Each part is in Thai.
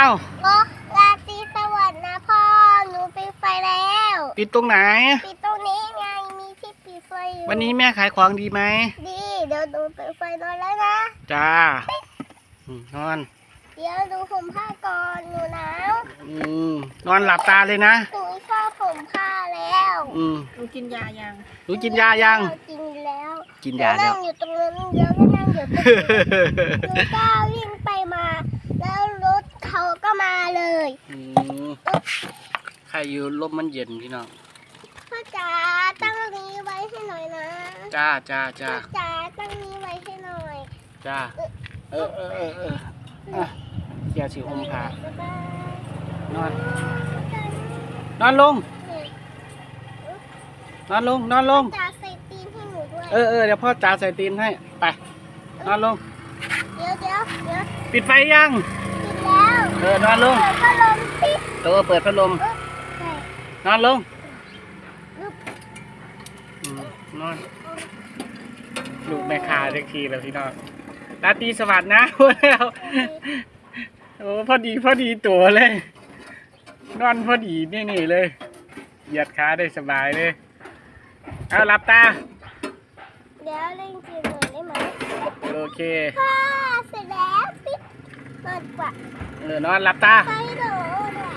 อ้าวโอ้ราตรีสวัสดิ์นะพ่อ หนูปิดไฟแล้ว ปิดตรงไหน ปิดตรงนี้ไง มีที่ปิดไฟอยู่ วันนี้แม่ขายของดีไหม ดี เดี๋ยวหนูปิดไฟนอนแล้วนะ จ้าอืมนอน เดี๋ยวดูผมผ้าก่อน หนูหนาวอืมนอนหลับตาเลยนะ หนูชอบผมผ้าแล้วอืมหนูกินยายังหนูกินยายัง กินแล้วกินเดี๋ยยาวแล้นั่วงอยู่ตรงนั้นเดี๋ยวก็นั่งอยู่ตรงนี้ หนูก็วิ่งไปมาแล้วรถ เขาก็มาเลยอืมใครอยู่ลมมันเย็นพี่น้อง พ่อจ๋าตั้งนี้ไว้ให้หน่อยนะจ้าจ้าจ้าพ่อจ๋าตั้งนี้ไว้ให้หน่อยจ้า เออเออเออเอออะเสียสีหมผ่าบ๊ายบายนอน นอนลง นอนลง นอนลง จ๋าใส่ตีนให้หนูด้วย เออเออเดี๋ยวพ่อจ่าใส่ตีนให้ ไป นอนลง เดี๋ยวเดี๋ยวเดี๋ยว ปิดไฟยังปิด แล้วเออนอนลงเปิดพัดลมปิดตัวเปิดพัดลมเออใส่นอนลงลูกอืมนอนลูกแม่คาเล็กทีแล้วพี่น้องราตรีสวัสดิ์นะแล้วโอ้พอดีพอดีตัวเลย นอนพอดีนี่นี่เลย เหยียดขาได้สบายเลย เอาหลับตา เดี๋ยวเล่นเกมหน่อยได้ไหมโอเค พ่อเสร็จแล้ว ปิดนอนกว่าเออนอนหลับตาไฟโดด้วย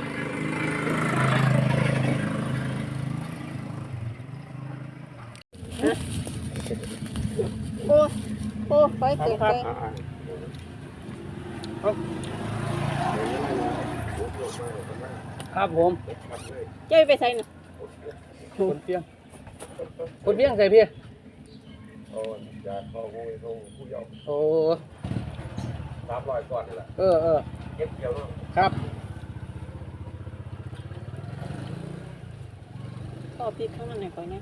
โอ้โอ้ไฟเกิดไปครับผมเจ้าไปใส่หน่ะคนเพียงคนเพียงใส่พี่โอ้ยยาเข้าหูเข้าผู้ยอมโอ้ สามร้อยก่อนนี่แหละเออเออเก็บเกี่ยวเนาะครับต่อพริกข้างนั้นหน่อยก่อนนะ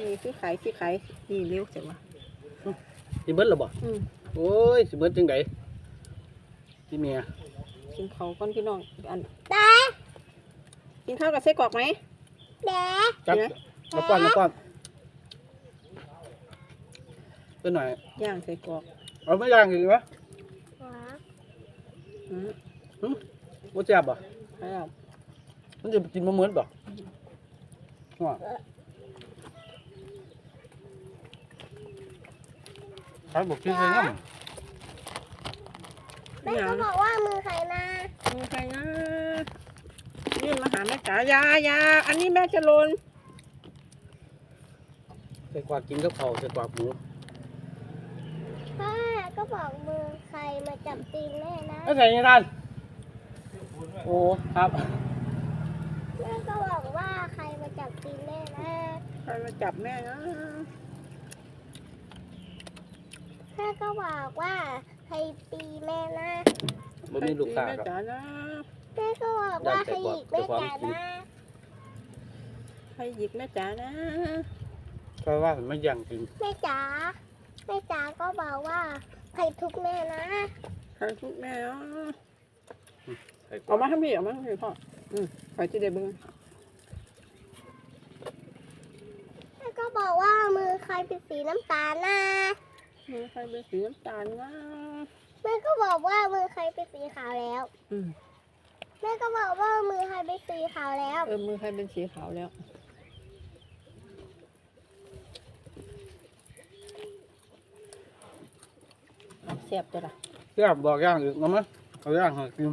นี่คือขายคือขายนี่เร็วจังวะสิเบิดหรอบ่อืมโอ้ยสิเบิดจังไดพี่เมียกินเขาวก่อนพี่น้องอันแต่กิน ข้าวกับไส้กรอกไหมแต่จับมาป้อนมาป้อนเพื่อนหน่อยย่างไส้กรอกเอาไม่ย่างอีกวะว้าอืมบ่แซ่บบ่แล้วมันจะกินบ่เหมือนบ่ว่าใครบอกกินใครงั้นแม่ก็บอกว่ามือใครนะมีใครนะ ยื่นมาหาแม่จ๋ายายาอันนี้แม่จะโลนใส่กวาดกินกับข้าวใส่กวาดหมูพ่อก็บอกมือใครมาจับตีนแม่นะแล้วใส่ยังไงกันโอ้ครับแม่ก็บอกว่าใครมาจับตีนแม่นะใครมาจับแม่นะแม่ก็บอกว่าใครตีแม่นะบ่มีลูกค้าแม่ครับ จ๋านะ แม่ก็บอกว่าใครหยิกแม่จ๋านะใครหยิกแม่จ๋านะก็ว่ามันไม่ย่างกินแม่จ๋าแม่จ๋าก็บอกว่าใครทุบแม่นะใครทุกแม่นะใส่กวาเอาดมาให้พี่เอามาให้พี่พ่ออืมใครที่ได้เบิ้งแม่ก็บอกว่ามือใครเป็นสีน้ำตาลนะมือใครเป็นสีน้ำตาลนะแม่ก็บอกว่ามือใครเป็นสีขาวแล้ว อืม แม่ก็บอกว่ามือใครเป็นสีขาวแล้ว เออมือใครเป็นสีขาวแล้วเสียบตัวละแซ่บบอกย่างอีกเอามาเอาย่างให้กิน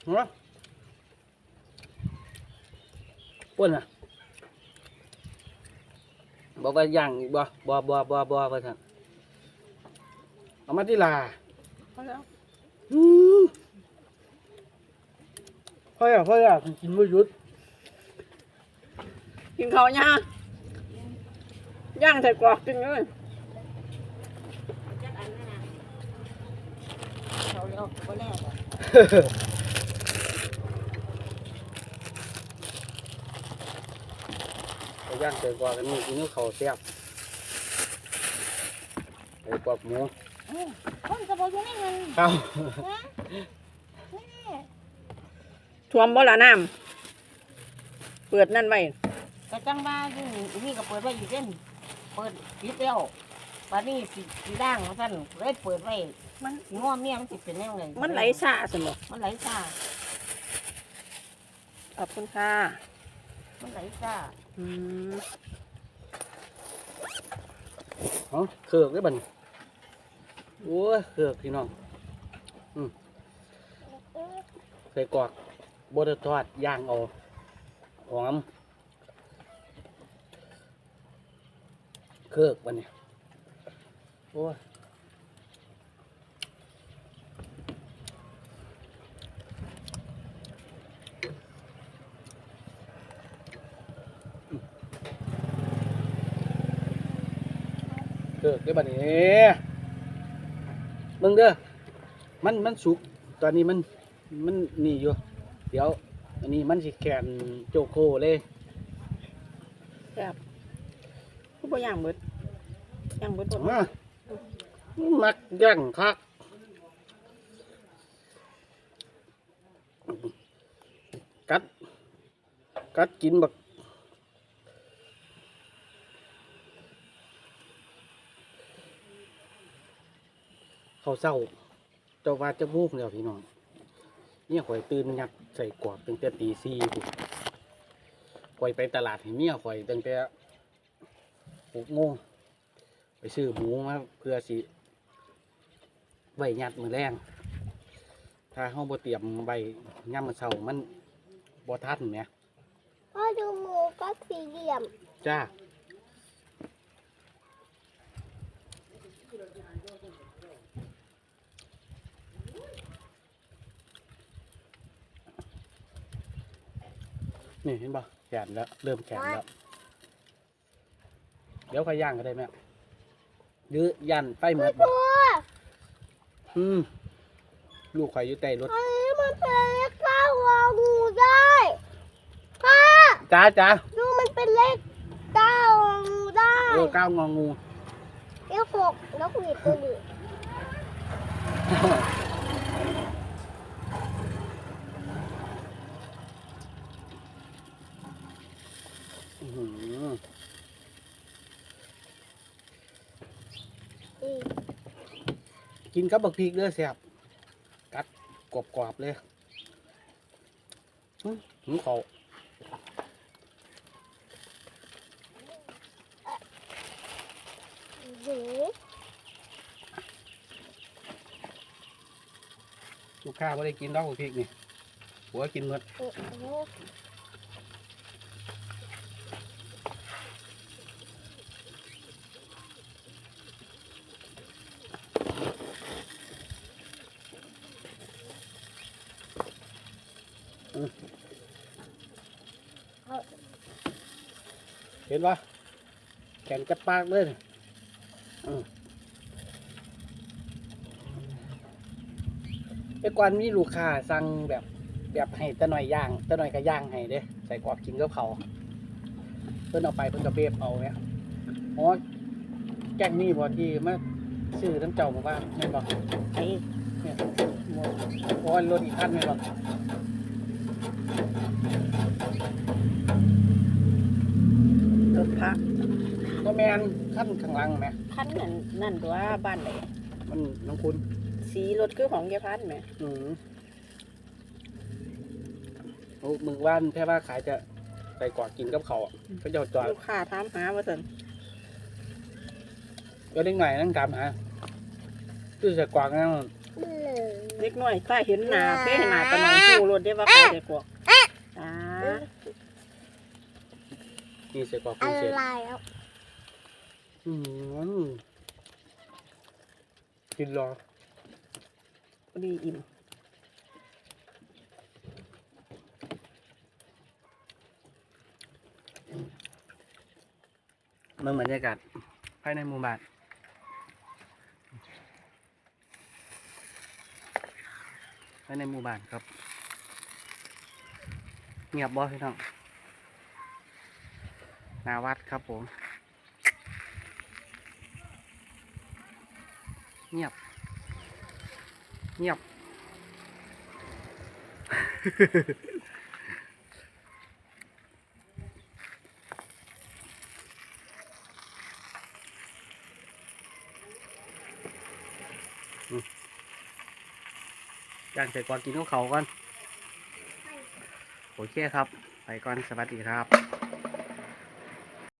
เอามาป้วนอะบอกว่าย่างอีกบ่บ่บ่บ่บ่ว่าซั่นเอามาที่ลาพอแล้วอืม พ่ออยากพ่ออยากกินไม่หยุดกินข้าวย่างย่างใส่กรอกกินเลยเขาแล้วก็แล้วไปย่างใส่กวาดกันนี่กินกับข้าวแซ่บใส่กวาดหมูคนจะบอกยังไงเงินข้าว ท่วมบ่ละน้เปิดนั่นไว้ก็จังว่าอยู่นี่นี่ก็เปิดไว้อีกเส้นเปิดปิดแล้ววันนี้สิสีด่างว่าซั่นเลยเปิดไว้มันสิง้อเมียมันสิเป็นยังไงมันไหลชาสมบมันไหลซ่าขอบคุณค่ะมันไหลซ่าอืมเอ๋อเขือกได้บัดนโอ้ยเขือกพี่น้อง อืมใส่กรอก บดทอดย่างเอาหอมเขือกวันนี้โอ้เขือกได้บัดนี้เบิ่งเด้อ มัน มันสุก ตอนนี้มัน มันนี่อยู่ เดี๋ยว อันนี้มันสิแขนโจโคเลยแซ่บผู้บ่ย่างเบิดย่างเบิดบ่มามักย่างคักกัด กัดกินแบบเขาวเศร้าเจ้าว่าจะวูบแล้วพี่น้อง เนี่ยข่อยตื่นงัดใส่กรอบตั้งแต่ตีสี่พุ่นข่อยไปตลาดให้เมียข่อยตั้งแต่หกโมงไปซื้อหมูมาเพื่อสิไว้ยัดมือแรงถ้าเฮาบ่เตรียมไว้ย่ำมื้อเช้ามันบ่ทันเนี่ยพ่อดูหมูก็สี่เหลี่ยม จ้า นี่เห็นป่ะแขนแล้ว เริ่มแขนแล้ว เดี๋ยวค่อยย่างก็ได้แม่หรือยันไฟเหมือดบ่ตัวอืมลูกข่อยอยู่ใต้รถอันนี้มันเป็นเลขเก้าวองูได้พ่อจ้าจ้าดูมันเป็นเลขเก้าวองูได้เออก้าวงองูเลขหกแล้วหวีดตัวนี้อื้อหือ อืม กินกับบักพริกเด้อแซ่บกัดกรอบๆเลยอื้อหิวเขาลูกค้าไม่ได้กินดอกบักพริกนี่หัวกินหมด เห็นปะแขนกัดปากเลยนี่อืมไอ้กวนมีลูกค้าสั่งแบบแบบให้ตะหน่อยย่างตะหน่อยก็ย่างให้เด้ใส่กรอบกินกับเขาวเพิ่นเอาไปเพิ่นก็เบบเอาเนี่ยเพราะว่าแกงนี่บ่ที่มาซื้อน้ำเจ้ามาว่าแม่นบอกไอ้เนี่ยเพราะว่ารถอีกคันแม่นบอกรถ พระก็แมนขั้นข้างหลังไหมคันนั่นนั่นตัวบ้านไหนมันน้องคุณ สีรถคือของยายพันธุ์ไหมอืมโอ้มึงว่านแค่ว่าขายจะใส่กอดกินกับเขาวอะเขาจะจอดลูกค้าถามหาว่าซั่นก็เล็กหน่อยนั่งกามหาคือใส่กวางนั่งเลยเล็กน้อยถ้าเห็นหน้าเป้หน้าตะนองสู้รถได้ว่าใครจะกลัวอ่า นี่ใส่กวางอะคุณเสร็จไรแล้วอืมกินรอพอดีอิ่มมันบรรยากาศภายในหมู่บ้านภายในหมู่บ้านครับ เงียบบ่พี่น้องห นาวัดครับผม เงียบ เงียบ ย่างใส่กวากินของเขากันโอเคครับ ไปก่อน สวัสดีครับ